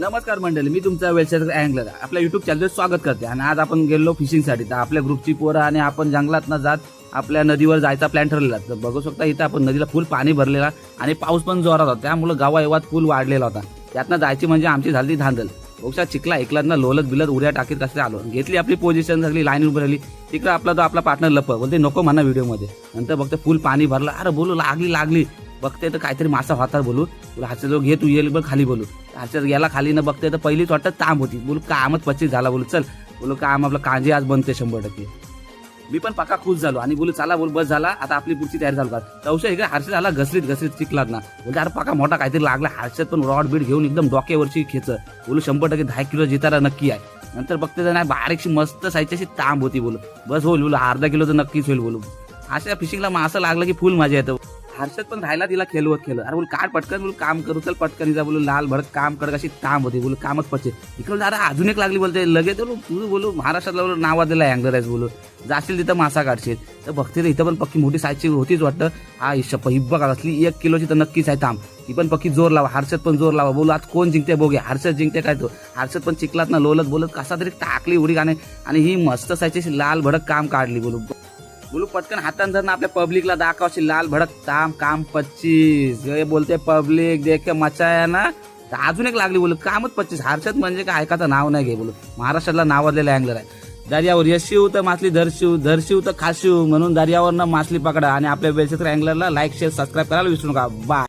नमस्कार मंडळी मी तुमचा वेलसेटर अँगलर. आपल्या युट्यूब चॅनलवर स्वागत करते. आणि आज आपण गेलो फिशिंगसाठी तर आपल्या ग्रुपची पोरं आणि आपण जंगलात न जात आपल्या नदीवर जायचा प्लॅन ठरलेला तर बघू शकता इथं आपण नदीला फुल पाणी भरलेला आणि पाऊस पण जोरात होता. त्यामुळे गावा एवात फुल वाढलेला होता. त्यातनं जायची म्हणजे आमची झाली धांदल. बघू चिखला ऐकलात लोलत बिलत उड्या टाकीत कसं आलो. घेतली आपली पोझिशन सगळी लाईन उभी राहिली तिकडं आपला तो आपला पार्टनर लप बोलते नको म्हणा व्हिडिओमध्ये नंतर बघते फुल पाणी भरलं. अरे बोलू लागली लागली. बघते तर काहीतरी मासा होता बोलू. तुला हातच्या जो घे तू येईल बघ खाली बोलू. हातच्यात गेला खाली न बघते. तर पहिलीच वाटत तांब होती. बोलू कामच पच्चीस झाला. बोलू चल. बोलू काम आपलं कांजे आज बनते शंभर टक्के. मी पण पक्का खुश झालो. आणि बोलू चला बोल बस झाला. आता आपली पुढची तयारी झाली का चौशा इकडे हर्षद झाला घसरीत घसरीत चिकलात ना बोलते अरे पक्का मोठा काहीतरी लागला. हारशात पण रॉड बीड घेऊन एकदम डोक्यावरची खेच बोलू शंभर टक्के दहा किलो जितारा नक्की आहे. नंतर बघते तर नाही बारीकशी मस्त साईजची अशी तांब होती बोलू. बस होईल बोलू अर्धा किलो तर नक्कीच होईल बोलू. अशा फिशिंगला मासा लागलं की फुल मजा येतं. हर्षद पण राहिला तिला खेळवत खेळ अरे बोल काय पटकन बोल काम करू चल पटकन जा बोलू लाल भडक काम कर कशी काम होते बोलू कामच पचे. इकडून अरे अजून एक लागली बोलते लगेच बोलू तू बोलू महाराष्ट्रातला बोलू नावा दिला अँगलर आहेस बोलू. जाशील तिथं मासा काढशील. तर बघते इथं पण पक्की मोठी साईजची होतीच वाटतं. हा हिशप ही बघा असली एक किलोची तर नक्कीच आहे थांब ती पण पक्की जोर लावा हर्षद पण जोर लावा. बोलू आज कोण जिंकते बघूया हर्षद जिंकते काय तो? हर्षद पण चिकलात ना लोलत बोलत कसा तरी टाकली उडी गाणे. आणि ही मस्त साईजची लाल भडक काम काढली बोलू. बोलू पटकन हातान धरणं आपल्या पब्लिकला दाखवाशी लाल भडक ताम काम पच्चीस. जे बोलते पब्लिक देख के मचाया ना? तर अजून एक लागली बोलू कामच पच्चीस. हर्षद म्हणजे काय? ऐकाचं नाव नाही घे बोलू. महाराष्ट्राला नावाजलेला अँगलर आहे. दर्यावर यशिव तर मासली धरशिव धरशिव तर खाशिव म्हणून दर्यावरनं मासली पकडा आणि आपल्या वेलचेत्र अँगलरला लाईक शेअर सबस्क्राईब करायला विसरू नका. बाय